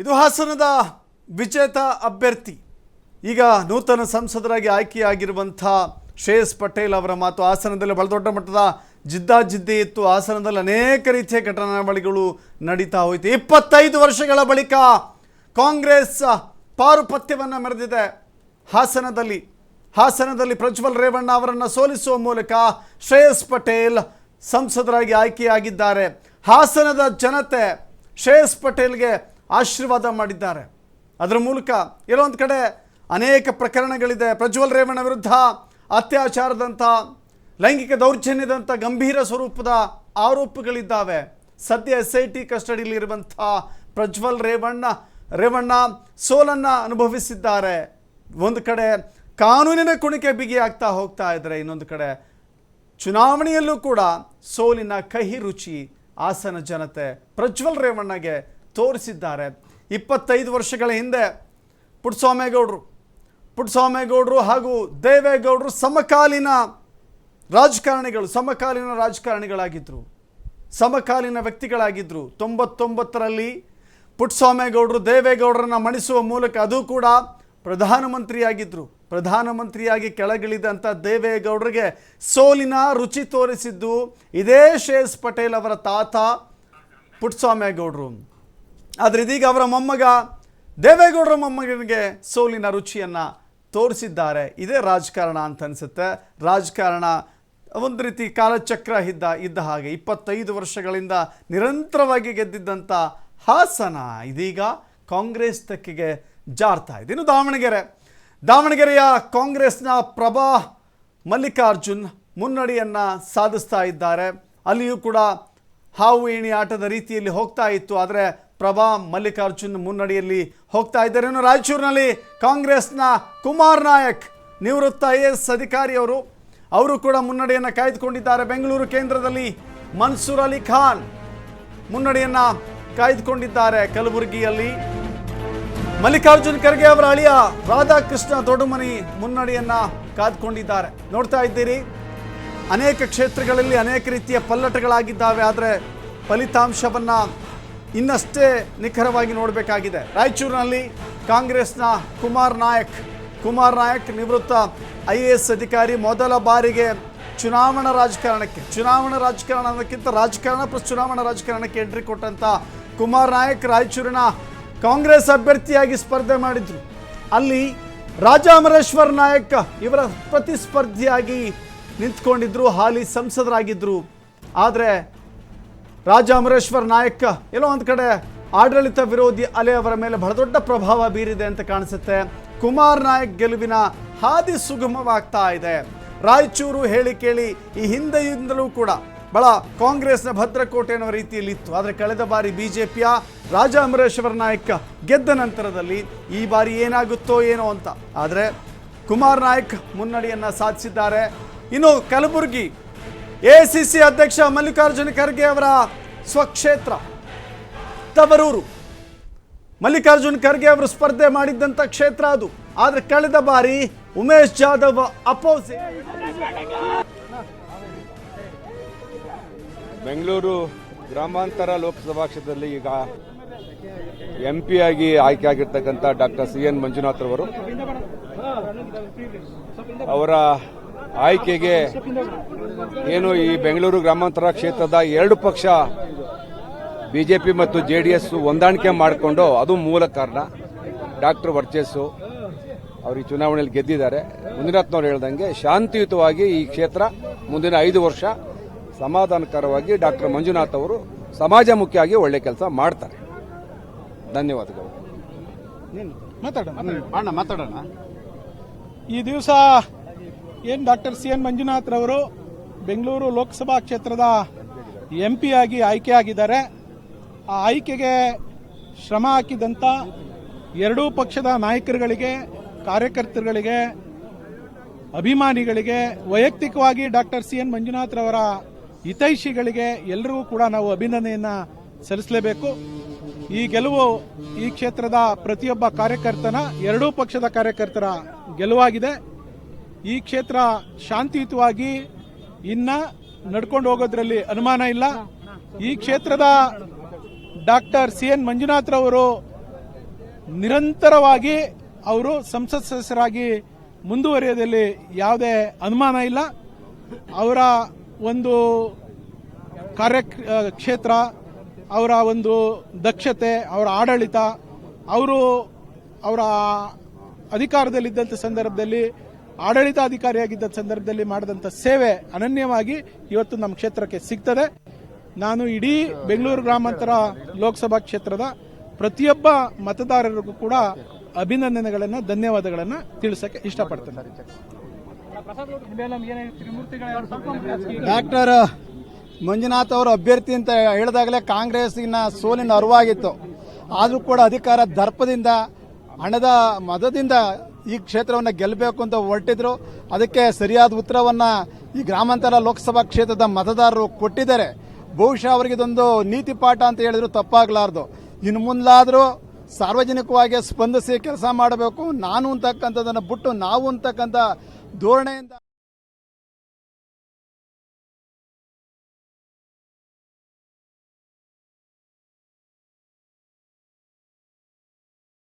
ಇದು ಹಾಸನದ ವಿಜೇತ ಅಭ್ಯರ್ಥಿ. ಈಗ ನೂತನ ಸಂಸದರಾಗಿ ಆಯ್ಕೆಯಾಗಿರುವಂಥ ಶ್ರೇಯಸ್ ಪಟೇಲ್ ಅವರ ಮಾತು ಹಾಸನದಲ್ಲಿ ಬಹಳ ದೊಡ್ಡ ಮಟ್ಟದ ಜಿದ್ದಾಜಿದ್ದಿ ಇತ್ತು. ಹಾಸನದಲ್ಲಿ ಅನೇಕ ರೀತಿಯ ಘಟನಾವಳಿಗಳು ನಡೀತಾ ಹೋಯಿತು. ಇಪ್ಪತ್ತೈದು ವರ್ಷಗಳ ಬಳಿಕ ಕಾಂಗ್ರೆಸ್ ಪಾರುಪತ್ಯವನ್ನು ಮೆರೆದಿದೆ. ಹಾಸನದಲ್ಲಿ ಹಾಸನದಲ್ಲಿ ಪ್ರಜ್ವಲ್ ರೇವಣ್ಣ ಅವರನ್ನು ಸೋಲಿಸುವ ಮೂಲಕ ಶ್ರೇಯಸ್ ಪಟೇಲ್ ಸಂಸದರಾಗಿ ಆಯ್ಕೆಯಾಗಿದ್ದಾರೆ. ಹಾಸನದ ಜನತೆ ಶ್ರೇಯಸ್ ಪಟೇಲ್ಗೆ ಆಶೀರ್ವಾದ ಮಾಡಿದ್ದಾರೆ. ಅದರ ಮೂಲಕ ಎಲ್ಲೋ ಒಂದು ಕಡೆ ಅನೇಕ ಪ್ರಕರಣಗಳಿದೆ. ಪ್ರಜ್ವಲ್ ರೇವಣ್ಣ ವಿರುದ್ಧ ಅತ್ಯಾಚಾರದಂಥ ಲೈಂಗಿಕ ದೌರ್ಜನ್ಯದಂಥ ಗಂಭೀರ ಸ್ವರೂಪದ ಆರೋಪಗಳಿದ್ದಾವೆ. ಸದ್ಯ ಎಸ್ ಐ ಟಿ ಕಸ್ಟಡಿಯಲ್ಲಿರುವಂಥ ಪ್ರಜ್ವಲ್ ರೇವಣ್ಣ ರೇವಣ್ಣ ಸೋಲನ್ನು ಅನುಭವಿಸಿದ್ದಾರೆ. ಒಂದು ಕಡೆ ಕಾನೂನಿನ ಕುಣಿಕೆ ಬಿಗಿಯಾಗ್ತಾ ಹೋಗ್ತಾ ಇದ್ದರೆ ಇನ್ನೊಂದು ಕಡೆ ಚುನಾವಣೆಯಲ್ಲೂ ಕೂಡ ಸೋಲಿನ ಕಹಿ ರುಚಿ ಹಾಸನ ಜನತೆ ಪ್ರಜ್ವಲ್ ರೇವಣ್ಣಗೆ ತೋರಿಸಿದ್ದಾರೆ. ಇಪ್ಪತ್ತೈದು ವರ್ಷಗಳ ಹಿಂದೆ ಪುಟ್ಟಸ್ವಾಮೇಗೌಡರು ಪುಟ್ಟಸ್ವಾಮೇಗೌಡರು ಹಾಗೂ ದೇವೇಗೌಡರು ಸಮಕಾಲೀನ ರಾಜಕಾರಣಿಗಳು, ಸಮಕಾಲೀನ ರಾಜಕಾರಣಿಗಳಾಗಿದ್ದರು ಸಮಕಾಲೀನ ವ್ಯಕ್ತಿಗಳಾಗಿದ್ದರು ತೊಂಬತ್ತೊಂಬತ್ತರಲ್ಲಿ ಪುಟ್ಟಸ್ವಾಮೇಗೌಡರು ದೇವೇಗೌಡರನ್ನು ಮಣಿಸುವ ಮೂಲಕ ಅದು ಕೂಡ ಪ್ರಧಾನಮಂತ್ರಿಯಾಗಿದ್ದರು ಪ್ರಧಾನಮಂತ್ರಿಯಾಗಿ ಕೆಳಗಿಳಿದಂಥ ದೇವೇಗೌಡರಿಗೆ ಸೋಲಿನ ರುಚಿ ತೋರಿಸಿದ್ದು ಇದೇ ಶ್ರೇಯಸ್ ಪಟೇಲ್ ಅವರ ತಾತ ಪುಟ್ಟಸ್ವಾಮೇಗೌಡರು ಆದರೆ ಇದೀಗ ಅವರ ಮೊಮ್ಮಗ ದೇವೇಗೌಡರ ಮೊಮ್ಮಗನಿಗೆ ಸೋಲಿನ ರುಚಿಯನ್ನು ತೋರಿಸಿದ್ದಾರೆ. ಇದೇ ರಾಜಕಾರಣ ಅಂತ ಅನಿಸುತ್ತೆ. ರಾಜಕಾರಣ ಒಂದು ರೀತಿ ಕಾಲಚಕ್ರ ಇದ್ದ ಇದ್ದ ಹಾಗೆ ಇಪ್ಪತ್ತೈದು ವರ್ಷಗಳಿಂದ ನಿರಂತರವಾಗಿ ಗೆದ್ದಿದ್ದಂಥ ಹಾಸನ ಇದೀಗ ಕಾಂಗ್ರೆಸ್ ತೆಕ್ಕಿಗೆ ಜಾರ್ತಾ ಇದೆ. ಇನ್ನು ದಾವಣಗೆರೆ. ದಾವಣಗೆರೆಯ ಕಾಂಗ್ರೆಸ್ನ ಪ್ರಭಾ ಮಲ್ಲಿಕಾರ್ಜುನ್ ಮುನ್ನಡಿಯನ್ನು ಸಾಧಿಸ್ತಾ ಇದ್ದಾರೆ. ಅಲ್ಲಿಯೂ ಕೂಡ ಹಾವು ಏಣಿ ಆಟದ ರೀತಿಯಲ್ಲಿ ಹೋಗ್ತಾ ಇತ್ತು. ಆದರೆ ಪ್ರಭಾ ಮಲ್ಲಿಕಾರ್ಜುನ್ ಮುನ್ನಡೆಯಲ್ಲಿ ಹೋಗ್ತಾ ಇದ್ದಾರೆ. ಇನ್ನು ರಾಯಚೂರಿನಲ್ಲಿ ಕಾಂಗ್ರೆಸ್ನ ಕುಮಾರ್ ನಾಯಕ್ ನಿವೃತ್ತ ಐ ಎ ಎಸ್ ಅಧಿಕಾರಿಯವರು, ಅವರು ಕೂಡ ಮುನ್ನಡೆಯನ್ನು ಕಾಯ್ದುಕೊಂಡಿದ್ದಾರೆ. ಬೆಂಗಳೂರು ಕೇಂದ್ರದಲ್ಲಿ ಮನ್ಸೂರ್ ಅಲಿ ಖಾನ್ ಮುನ್ನಡೆಯನ್ನು ಕಾಯ್ದುಕೊಂಡಿದ್ದಾರೆ ಕಲಬುರಗಿಯಲ್ಲಿ. ಮಲ್ಲಿಕಾರ್ಜುನ್ ಖರ್ಗೆ ಅವರ ಅಳಿಯ ರಾಧಾಕೃಷ್ಣ ದೊಡ್ಡಮನಿ ಮುನ್ನಡೆಯನ್ನ ಕಾದ್ಕೊಂಡಿದ್ದಾರೆ ನೋಡ್ತಾ ಇದ್ದೀರಿ, ಅನೇಕ ಕ್ಷೇತ್ರಗಳಲ್ಲಿ ಅನೇಕ ರೀತಿಯ ಪಲ್ಲಟಗಳಾಗಿದ್ದಾವೆ, ಆದರೆ ಫಲಿತಾಂಶವನ್ನ ಇನ್ನಷ್ಟೇ ನಿಖರವಾಗಿ ನೋಡಬೇಕಾಗಿದೆ. ರಾಯಚೂರಿನಲ್ಲಿ ಕಾಂಗ್ರೆಸ್ನ ಕುಮಾರ್ ನಾಯಕ್. ಕುಮಾರ್ ನಾಯಕ್ ನಿವೃತ್ತ ಐ ಎ ಎಸ್ ಅಧಿಕಾರಿ ಮೊದಲ ಬಾರಿಗೆ ಚುನಾವಣಾ ರಾಜಕಾರಣಕ್ಕೆ, ಚುನಾವಣಾ ರಾಜಕಾರಣ ರಾಜಕಾರಣ ಪ್ಲಸ್ ಚುನಾವಣಾ ರಾಜಕಾರಣಕ್ಕೆ ಎಂಟ್ರಿ ಕೊಟ್ಟಂತ ಕುಮಾರ್ ನಾಯಕ್ ರಾಯಚೂರಿನ ಕಾಂಗ್ರೆಸ್ ಅಭ್ಯರ್ಥಿಯಾಗಿ ಸ್ಪರ್ಧೆ ಮಾಡಿದ್ರು. ಅಲ್ಲಿ ರಾಜಾಮರೇಶ್ವರ್ ನಾಯಕ್ ಇವರ ಪ್ರತಿಸ್ಪರ್ಧಿಯಾಗಿ ನಿಂತ್ಕೊಂಡಿದ್ರು, ಹಾಲಿ ಸಂಸದರಾಗಿದ್ದರು ಆದರೆ ರಾಜ ಅಮರೇಶ್ವರ್ ನಾಯಕ್, ಎಲ್ಲೋ ಒಂದು ಕಡೆ ಆಡಳಿತ ವಿರೋಧಿ ಅಲೆ ಅವರ ಮೇಲೆ ಬಹಳ ದೊಡ್ಡ ಪ್ರಭಾವ ಬೀರಿದೆ ಅಂತ ಕಾಣಿಸುತ್ತೆ. ಕುಮಾರ್ ನಾಯಕ್ ಗೆಲುವಿನ ಹಾದಿ ಸುಗಮವಾಗ್ತಾ ಇದೆ. ರಾಯಚೂರು ಹೇಳಿ ಕೇಳಿ ಈ ಹಿಂದೆಯಿಂದಲೂ ಕೂಡ ಬಹಳ ಕಾಂಗ್ರೆಸ್ನ ಭದ್ರಕೋಟೆ ಅನ್ನೋ ರೀತಿಯಲ್ಲಿ ಇತ್ತು ಆದರೆ ಕಳೆದ ಬಾರಿ ಬಿ ಜೆ ಪಿಯ ರಾಜ ಅಮರೇಶ್ವರ ನಾಯಕ್ ಗೆದ್ದ ನಂತರದಲ್ಲಿ ಈ ಬಾರಿ ಏನಾಗುತ್ತೋ ಏನೋ ಅಂತ. ಆದರೆ ಕುಮಾರ್ ನಾಯಕ್ ಮುನ್ನಡೆಯನ್ನು ಸಾಧಿಸಿದ್ದಾರೆ. ಇನ್ನು ಕಲಬುರಗಿ ಎಸಿಸಿ ಅಧ್ಯಕ್ಷ ಮಲ್ಲಿಕಾರ್ಜುನ ಖರ್ಗೆ ಅವರ ಸ್ವಕ್ಷೇತ್ರ, ತವರೂರು. ಮಲ್ಲಿಕಾರ್ಜುನ ಖರ್ಗೆ ಅವರು ಸ್ಪರ್ಧೆ ಮಾಡಿದ್ದಂಥ ಕ್ಷೇತ್ರ ಅದು. ಆದರೆ ಕಳೆದ ಬಾರಿ ಉಮೇಶ್ ಜಾಧವ್ ಅಪೋಸಿಟ್ ಬೆಂಗಳೂರು ಗ್ರಾಮಾಂತರ ಲೋಕಸಭಾ ಕ್ಷೇತ್ರದಲ್ಲಿ ಈಗ ಎಂ ಪಿ ಆಗಿ ಆಯ್ಕೆ ಆಗಿರ್ತಕ್ಕಂಥ ಡಾಕ್ಟರ್ ಸಿ ಎನ್ ಮಂಜುನಾಥ್ ಅವರು ಅವರ ಆಯ್ಕೆಗೆ ಏನು ಈ ಬೆಂಗಳೂರು ಗ್ರಾಮಾಂತರ ಕ್ಷೇತ್ರದ ಎರಡು ಪಕ್ಷ ಬಿಜೆಪಿ ಮತ್ತು ಜೆ ಡಿ ಎಸ್ ಹೊಂದಾಣಿಕೆ ಮಾಡಿಕೊಂಡು ಅದು ಮೂಲ ಕಾರಣ. ಡಾಕ್ಟರ್ ವರ್ಚಸ್ಸು ಅವರು ಈ ಚುನಾವಣೆಯಲ್ಲಿ ಗೆದ್ದಿದ್ದಾರೆ. ಮುಂದಿನತ್ನವ್ರು ಹೇಳ್ದಂಗೆ ಶಾಂತಿಯುತವಾಗಿ ಈ ಕ್ಷೇತ್ರ ಮುಂದಿನ ಐದು ವರ್ಷ ಸಮಾಧಾನಕರವಾಗಿ ಡಾಕ್ಟರ್ ಮಂಜುನಾಥ್ ಅವರು ಸಮಾಜಮುಖಿಯಾಗಿ ಒಳ್ಳೆ ಕೆಲಸ ಮಾಡ್ತಾರೆ. ಧನ್ಯವಾದಗಳು. ಮಾತಾಡೋಣ. ಮಾತಾಡೋಣ. ಈ ದಿವಸ ಏನು ಡಾಕ್ಟರ್ ಸಿ ಎನ್ ಮಂಜುನಾಥ್ ರವರು ಬೆಂಗಳೂರು ಲೋಕಸಭಾ ಕ್ಷೇತ್ರದ ಎಂ ಪಿ ಆಗಿ ಆಯ್ಕೆಯಾಗಿದ್ದಾರೆ. ಆ ಆಯ್ಕೆಗೆ ಶ್ರಮ ಹಾಕಿದಂಥ ಎರಡೂ ಪಕ್ಷದ ನಾಯಕರುಗಳಿಗೆ, ಕಾರ್ಯಕರ್ತರುಗಳಿಗೆ, ಅಭಿಮಾನಿಗಳಿಗೆ, ವೈಯಕ್ತಿಕವಾಗಿ ಡಾಕ್ಟರ್ ಸಿ ಎನ್ ಮಂಜುನಾಥ್ ರವರ ಹಿತೈಷಿಗಳಿಗೆ ಎಲ್ಲರಿಗೂ ಕೂಡ ನಾವು ಅಭಿನಂದನೆಯನ್ನ ಸಲ್ಲಿಸಲೇಬೇಕು. ಈ ಗೆಲುವು ಈ ಕ್ಷೇತ್ರದ ಪ್ರತಿಯೊಬ್ಬ ಕಾರ್ಯಕರ್ತನ, ಎರಡೂ ಪಕ್ಷದ ಕಾರ್ಯಕರ್ತರ ಗೆಲುವಾಗಿದೆ. ಈ ಕ್ಷೇತ್ರ ಶಾಂತಿಯುತವಾಗಿ ಇನ್ನ ನಡ್ಕೊಂಡು ಹೋಗೋದ್ರಲ್ಲಿ ಅನುಮಾನ ಇಲ್ಲ. ಈ ಕ್ಷೇತ್ರದ ಡಾಕ್ಟರ್ ಸಿ ಎನ್ ಮಂಜುನಾಥ್ ರವರು ನಿರಂತರವಾಗಿ ಅವರು ಸಂಸತ್ ಸದಸ್ಯರಾಗಿ ಮುಂದುವರಿಯೋದಲ್ಲಿ ಯಾವುದೇ ಅನುಮಾನ ಇಲ್ಲ. ಅವರ ಒಂದು ಕಾರ್ಯ ಕ್ಷೇತ್ರ, ಅವರ ಒಂದು ದಕ್ಷತೆ, ಅವರ ಆಡಳಿತ, ಅವರು ಅವರ ಅಧಿಕಾರದಲ್ಲಿದ್ದಂಥ ಸಂದರ್ಭದಲ್ಲಿ ಆಡಳಿತಾಧಿಕಾರಿಯಾಗಿದ್ದ ಸಂದರ್ಭದಲ್ಲಿ ಮಾಡಿದಂಥ ಸೇವೆ ಅನನ್ಯವಾಗಿ ಇವತ್ತು ನಮ್ಮ ಕ್ಷೇತ್ರಕ್ಕೆ ಸಿಗ್ತದೆ. ನಾನು ಇಡೀ ಬೆಂಗಳೂರು ಗ್ರಾಮಾಂತರ ಲೋಕಸಭಾ ಕ್ಷೇತ್ರದ ಪ್ರತಿಯೊಬ್ಬ ಮತದಾರರಿಗೂ ಕೂಡ ಅಭಿನಂದನೆಗಳನ್ನು, ಧನ್ಯವಾದಗಳನ್ನು ತಿಳಿಸಕ್ಕೆ ಇಷ್ಟಪಡ್ತೇನೆ. ಡಾಕ್ಟರ್ ಮಂಜುನಾಥ್ ಅವರು ಅಭ್ಯರ್ಥಿ ಅಂತ ಹೇಳಿದಾಗಲೇ ಕಾಂಗ್ರೆಸ್ಸಿನ ಸೋಲಿನ ಅರಿವಾಗಿತ್ತು. ಆದರೂ ಕೂಡ ಅಧಿಕಾರ ದರ್ಪದಿಂದ ಹಣದ ಮದದಿಂದ ಈ ಕ್ಷೇತ್ರವನ್ನು ಗೆಲ್ಲಬೇಕು ಅಂತ ಹೊರಟಿದ್ರು. ಅದಕ್ಕೆ ಸರಿಯಾದ ಉತ್ತರವನ್ನು ಈ ಗ್ರಾಮಾಂತರ ಲೋಕಸಭಾ ಕ್ಷೇತ್ರದ ಮತದಾರರು ಕೊಟ್ಟಿದ್ದಾರೆ. ಬಹುಶಃ ಅವರಿಗೆ ಇದೊಂದು ನೀತಿ ಪಾಠ ಅಂತ ಹೇಳಿದ್ರು ತಪ್ಪಾಗಲಾರ್ದು. ಇನ್ನು ಮುಂದಾದರೂ ಸಾರ್ವಜನಿಕವಾಗಿ ಸ್ಪಂದಿಸಿ ಕೆಲಸ ಮಾಡಬೇಕು. ನಾನು ಅಂತಕ್ಕಂಥದ್ದನ್ನು ಬಿಟ್ಟು ನಾವು ಅಂತಕ್ಕಂಥ ಧೋರಣೆಯಿಂದ